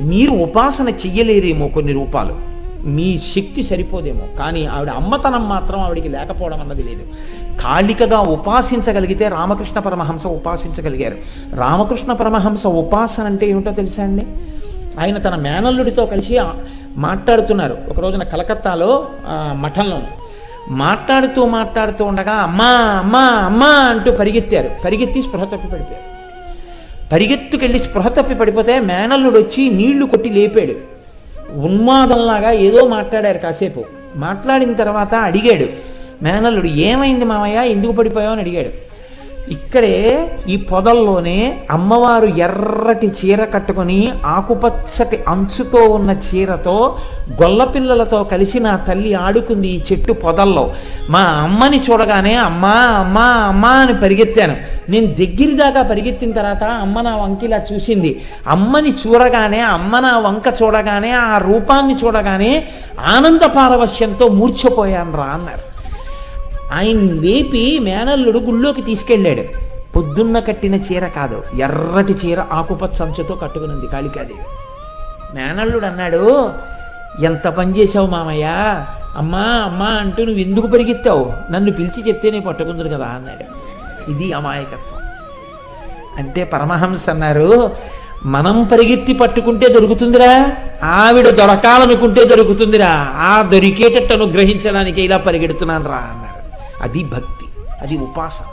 మీరు ఉపాసన చెయ్యలేరేమో కొన్ని రూపాలు. మీ శక్తి సరిపోదేమో. కానీ ఆవిడ అమ్మతనం మాత్రం ఆవిడికి లేకపోవడం అన్నది లేదు. కాళికగా ఉపాసించగలిగితే రామకృష్ణ పరమహంస ఉపాసించగలిగారు. రామకృష్ణ పరమహంస ఉపాసన అంటే ఏమిటో తెలుసా అండి? ఆయన తన మేనల్లుడితో కలిసి మాట్లాడుతున్నారు. ఒక రోజున కలకత్తాలో మఠంలో మాట్లాడుతూ మాట్లాడుతూ ఉండగా అమ్మా అమ్మా అమ్మా అంటూ పరిగెత్తారు. పరిగెత్తి స్పృహ తప్పి పడిపోయారు పరిగెత్తుకెళ్ళి స్పృహ తప్పి పడిపోతే మేనల్లుడు వచ్చి నీళ్ళు కొట్టి లేపాడు. ఉన్మాదంలాగా ఏదో మాట్లాడారు కాసేపు. మాట్లాడిన తర్వాత అడిగాడు మేనల్లుడు ఏమైంది మామయ్య ఎందుకు పడిపోయావు? అని అడిగాడు. ఇక్కడే ఈ పొదల్లోనే అమ్మవారు ఎర్రటి చీర కట్టుకొని ఆకుపచ్చటి అంచుతో ఉన్న చీరతో గొల్లపిల్లలతో కలిసి నా తల్లి ఆడుకుంది ఈ చెట్టు పొదల్లో. మా అమ్మని చూడగానే అమ్మా అమ్మా అమ్మా అని పరిగెత్తాను. నేను దగ్గరి దాకా పరిగెత్తిన తర్వాత అమ్మ నా వంకిలా చూసింది. అమ్మని చూడగానే అమ్మ నా వంక చూడగానే ఆ రూపాన్ని చూడగానే ఆనంద పారవశ్యంతో మూర్ఛపోయాను రా అన్నారు. ఆయన వేపి మేనల్లుడు గుళ్ళోకి తీసుకెళ్ళాడు. పొద్దున్న కట్టిన చీర కాదు ఎర్రటి చీర ఆకుపచ్చ సంచతో కట్టుకునింది కాళికాదేవి. మేనల్లుడు అన్నాడు ఎంత పని చేసావు మామయ్య? అమ్మా అమ్మా అంటూ నువ్వు ఎందుకు పరిగెత్తావు? నన్ను పిలిచి చెప్తేనే పట్టుకుందరు కదా అన్నాడు. ఇది అమాయకత్వం. అంటే పరమహంస అన్నారు మనం పరిగెత్తి పట్టుకుంటే దొరుకుతుందిరా ఆవిడ దొరకాలనుకుంటే దొరుకుతుందిరా ఆ దొరికేటట్టు అనుగ్రహించడానికి ఇలా పరిగెడుతున్నాను రా అన్నారు. అది భక్తి అది ఉపాసన.